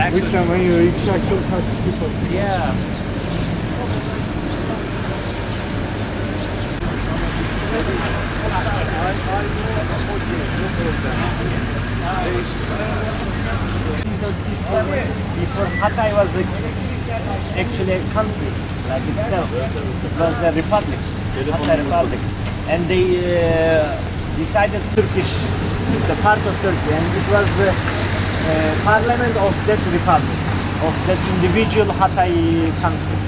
Every time when you reach actual touch people. Yeah. Before Hatay was a, actually a country like itself. It was a republic, Hatay Republic, and they uh, decided Turkish, the part of Turkey, and it was uh, parliament of that republic, of that individual Hatay country.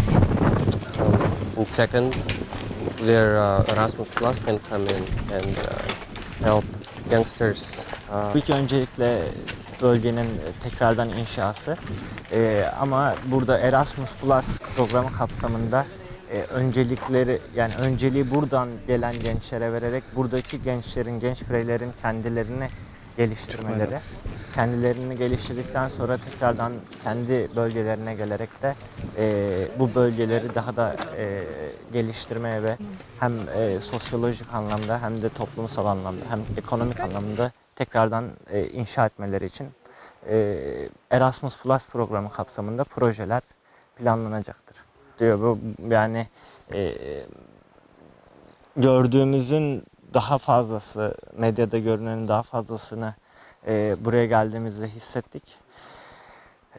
and second, their uh, Erasmus Plus can come in and uh, help youngsters. Uh, İlk öncelikle bölgenin tekrardan inşası Ee, ama burada Erasmus Plus programı kapsamında e, öncelikleri yani önceliği buradan gelen gençlere vererek buradaki gençlerin, genç bireylerin kendilerini geliştirmeleri, kendilerini geliştirdikten sonra tekrardan kendi bölgelerine gelerek de e, bu bölgeleri daha da e, geliştirmeye ve hem e, sosyolojik anlamda hem de toplumsal anlamda hem ekonomik anlamda tekrardan e, inşa etmeleri için e, Erasmus Plus programı kapsamında projeler planlanacaktır diyor. Bu yani e, gördüğümüzün daha fazlası, medyada görünenin daha fazlasını e, buraya geldiğimizde hissettik.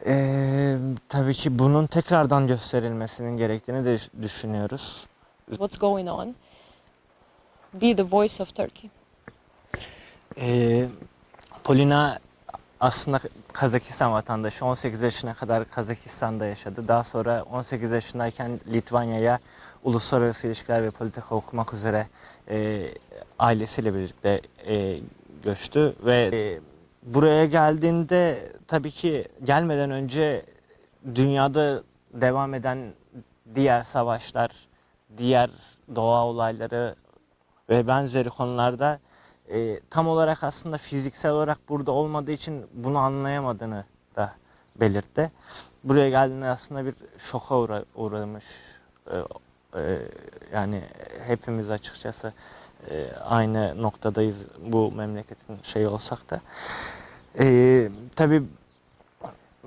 E, tabii ki bunun tekrardan gösterilmesinin gerektiğini de düşünüyoruz. what's going on. Be the voice of Turkey. E, Polina aslında Kazakistan vatandaşı. 18 yaşına kadar Kazakistan'da yaşadı. Daha sonra 18 yaşındayken Litvanya'ya uluslararası ilişkiler ve politika okumak üzere e, ailesiyle birlikte e, göçtü ve e, buraya geldiğinde tabii ki gelmeden önce dünyada devam eden diğer savaşlar, diğer doğa olayları ve benzeri konularda e, tam olarak aslında fiziksel olarak burada olmadığı için bunu anlayamadığını da belirtti. Buraya geldiğinde aslında bir şoka uğra- uğramış. E, e, yani hepimiz açıkçası e, aynı noktadayız bu memleketin şeyi olsak da. E, tabii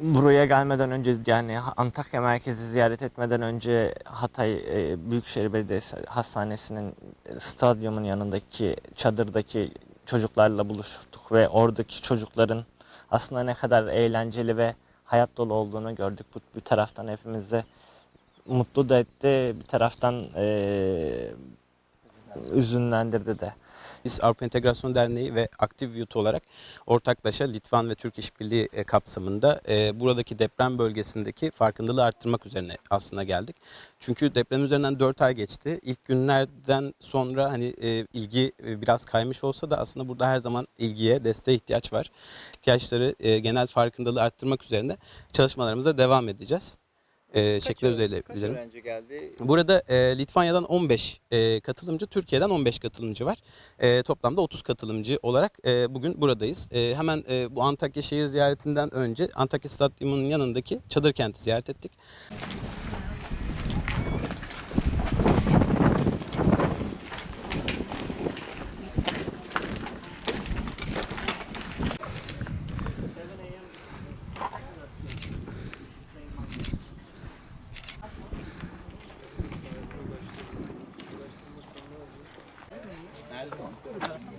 buraya gelmeden önce yani Antakya merkezi ziyaret etmeden önce Hatay e, Büyükşehir Belediyesi Hastanesi'nin stadyumun yanındaki çadırdaki çocuklarla buluştuk ve oradaki çocukların aslında ne kadar eğlenceli ve hayat dolu olduğunu gördük. Bu bir taraftan hepimizi mutlu da etti, bir taraftan e, üzünlendirdi de. Biz Avrupa Entegrasyon Derneği ve Aktif Youth olarak ortaklaşa Litvan ve Türk İşbirliği e, kapsamında e, buradaki deprem bölgesindeki farkındalığı arttırmak üzerine aslında geldik. Çünkü deprem üzerinden 4 ay geçti. İlk günlerden sonra hani e, ilgi e, biraz kaymış olsa da aslında burada her zaman ilgiye, desteğe ihtiyaç var. İhtiyaçları e, genel farkındalığı arttırmak üzerine çalışmalarımıza devam edeceğiz. E, şekilde özelleyebilirim. öğrenci geldi? Burada e, Litvanya'dan 15 e, katılımcı, Türkiye'den 15 katılımcı var. E, toplamda 30 katılımcı olarak e, bugün buradayız. E, hemen e, bu Antakya şehir ziyaretinden önce Antakya Stadyumu'nun yanındaki çadır kenti ziyaret ettik. 알겠습니다.